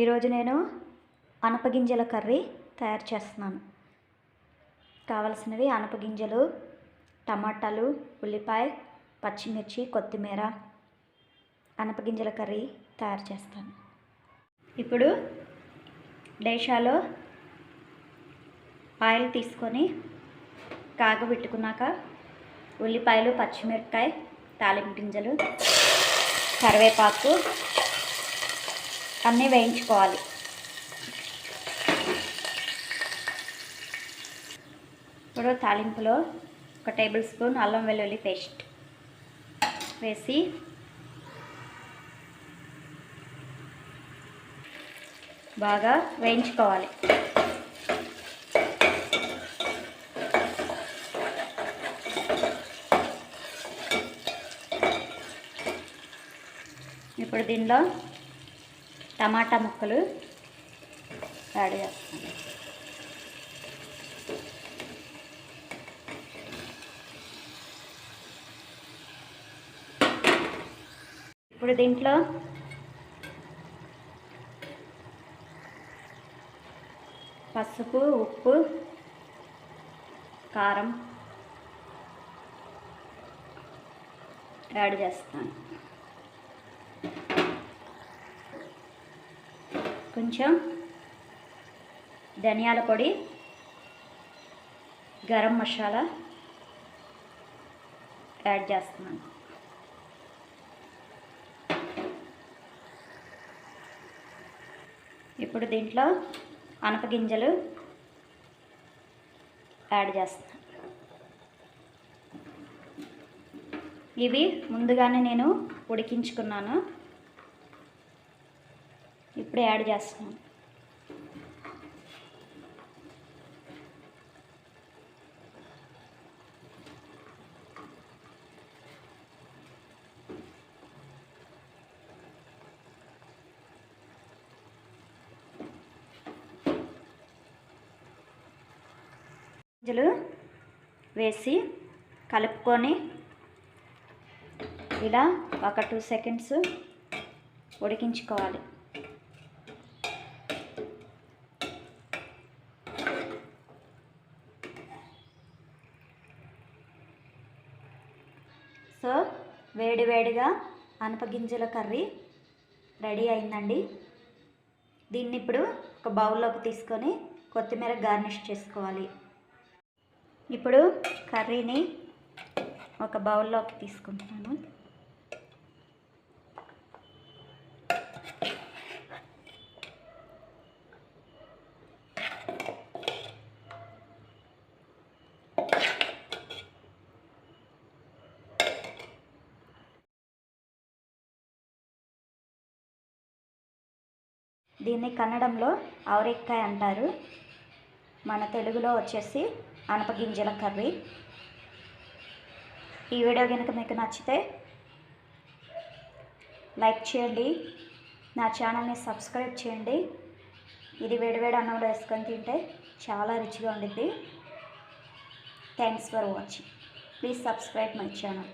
ఈరోజు నేను అనపగింజల కర్రీ తయారు చేస్తున్నాను. కావలసినవి అనపగింజలు టమాటాలు ఉల్లిపాయ పచ్చిమిర్చి కొత్తిమీర అనపగింజల కర్రీ తయారు చేస్తాను. ఇప్పుడు డేషాలో ఆయిల్ తీసుకొని కాగబెట్టుకున్నాక ఉల్లిపాయలు పచ్చిమిరపకాయ తాలింపు గింజలు కరివేపాకు అన్నీ వేయించుకోవాలి. ఇప్పుడు తాలింపులో ఒక టేబుల్ స్పూన్ అల్లం వెల్లుల్లి పేస్ట్ వేసి బాగా వేయించుకోవాలి. ఇప్పుడు దీనిలో టమాటా ముక్కలు యాడ్ చేస్తాను. ఇప్పుడు దీంట్లో పసుపు ఉప్పు కారం యాడ్ చేస్తాను. కొంచెం ధనియాల పొడి గరం మసాలా యాడ్ చేస్తున్నాను. ఇప్పుడు దీంట్లో అనపగింజలు యాడ్ చేస్తాను ఇవి ముందుగానే నేను ఉడికించుకున్నాను. ఇప్పుడు యాడ్ చేస్తున్నాం గింజలు వేసి కలుపుకొని ఇలా ఒక టూ సెకండ్స్ ఉడికించుకోవాలి. సో వేడివేడిగా అనపగింజల కర్రీ రెడీ అయిందండి. దీన్ని ఇప్పుడు ఒక బౌల్లోకి తీసుకొని కొత్తిమీర గార్నిష్ చేసుకోవాలి. ఇప్పుడు కర్రీని ఒక బౌల్లోకి తీసుకుంటున్నాను. దీన్ని కన్నడంలో ఆవరెక్కాయ అంటారు. మన తెలుగులో వచ్చేసి అనపగింజల కర్రీ. ఈ వీడియో కనుక మీకు నచ్చితే లైక్ చేయండి. నా ఛానల్ని సబ్స్క్రైబ్ చేయండి. ఇది వేడివేడి అన్నంలో వేసుకొని తింటే చాలా రుచిగా ఉండిద్ది. Thanks for watching please subscribe my channel